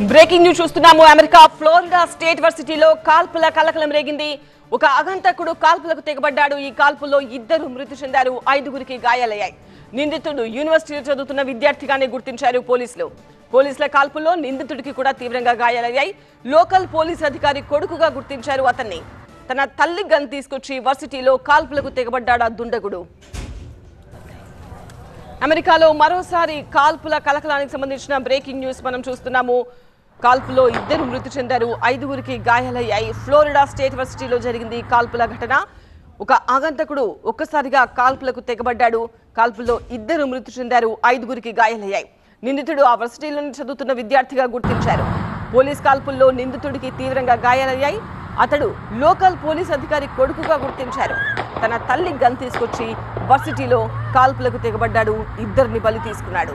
Breaking news చూస్తున్నాము. America Florida state వర్సిటీలో కాల్పుల కలకలం రేగింది. ఒక అగంతకుడు కాల్పులకు తెగబడ్డాడు. ఈ కాల్పుల్లో ఇద్దరు మృతి చెందారు. ఐదుగురికి గాయాలయ్యాయి. నిందితుడు యూనివర్సిటీలో చదువుతున్న విద్యార్థిగానే గుర్తించారు పోలీసులు. పోలీసుల కాల్పుల్లో నిందితుడికి కూడా తీవ్రంగా గాయాలయ్యాయి. లోకల్ పోలీస్ అధికారి కొడుకుగా గుర్తించారు అతన్ని. తన తల్లి గన్ తీసుకొచ్చి వర్సిటీలో కాల్పులకు తెగబడ్డాడు ఆ దుండగుడు. అమెరికాలో మరోసారి కాల్పుల కలకలానికి సంబంధించిన బ్రేకింగ్ న్యూస్ మనం చూస్తున్నాము. కాల్పులో ఇద్దరు మృతి చెందారు. ఐదుగురికి గాయాలయ్యాయి. ఫ్లోరిడా స్టేట్ వర్సిటీలో జరిగింది కాల్పుల ఘటన. ఒక ఆగంతకుడు ఒక్కసారిగా కాల్పులకు తెగబడ్డాడు. కాల్పుల్లో ఇద్దరు మృతి చెందారు. ఐదుగురికి గాయాలయ్యాయి. నిందితుడు ఆ వర్సిటీలోని చదువుతున్న విద్యార్థిగా గుర్తించారు. పోలీస్ కాల్పుల్లో నిందితుడికి తీవ్రంగా గాయాలయ్యాయి. అతడు లోకల్ పోలీస్ అధికారి కొడుకుగా గుర్తించారు. తన తల్లి గన్ తీసుకొచ్చి వర్సిటీలో కాల్పులకు తెగబడ్డాడు. ఇద్దరిని బలి తీసుకున్నాడు.